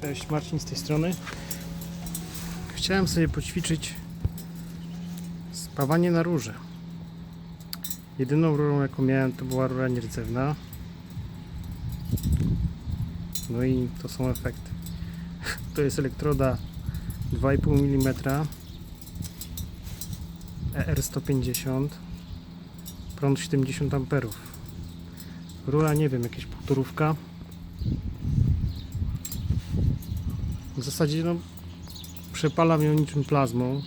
Cześć, Marcin z tej strony. Chciałem sobie poćwiczyć spawanie na rurze. Jedyną rurą jaką miałem to była rura nierdzewna. No i to są efekty. To jest elektroda 2,5 mm ER150 prąd 70 amperów. Rura nie wiem, jakieś półtorówka. W zasadzie no przepalam ją niczym plazmą.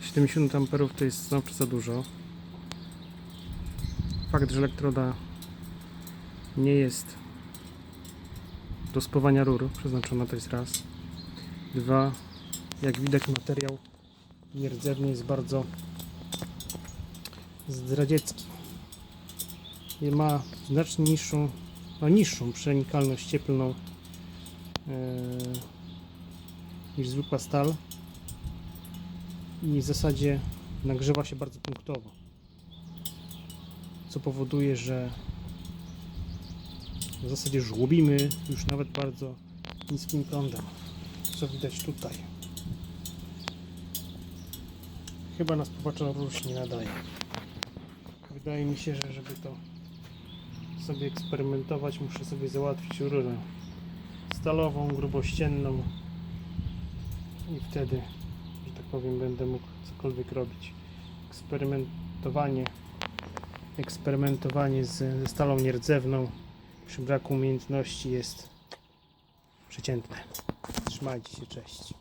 70 amperów to jest zawsze za dużo. Fakt, że elektroda nie jest do spawania rur przeznaczona to jest raz. Dwa, jak widać materiał nierdzewny jest bardzo zdradziecki. I ma znacznie niższą, no niższą przenikalność cieplną niż zwykła stal. I w zasadzie nagrzewa się bardzo punktowo. Co powoduje, że w zasadzie żłobimy już nawet bardzo niskim prądem co widać tutaj. Chyba na spowacza róż nie nadaje. Wydaje mi się, że żeby to sobie eksperymentować muszę sobie załatwić rurę stalową, grubościenną i wtedy, że tak powiem, będę mógł cokolwiek robić. Eksperymentowanie eksperymentowanie z, ze stalą nierdzewną przy braku umiejętności jest przeciętne. Trzymajcie się, cześć.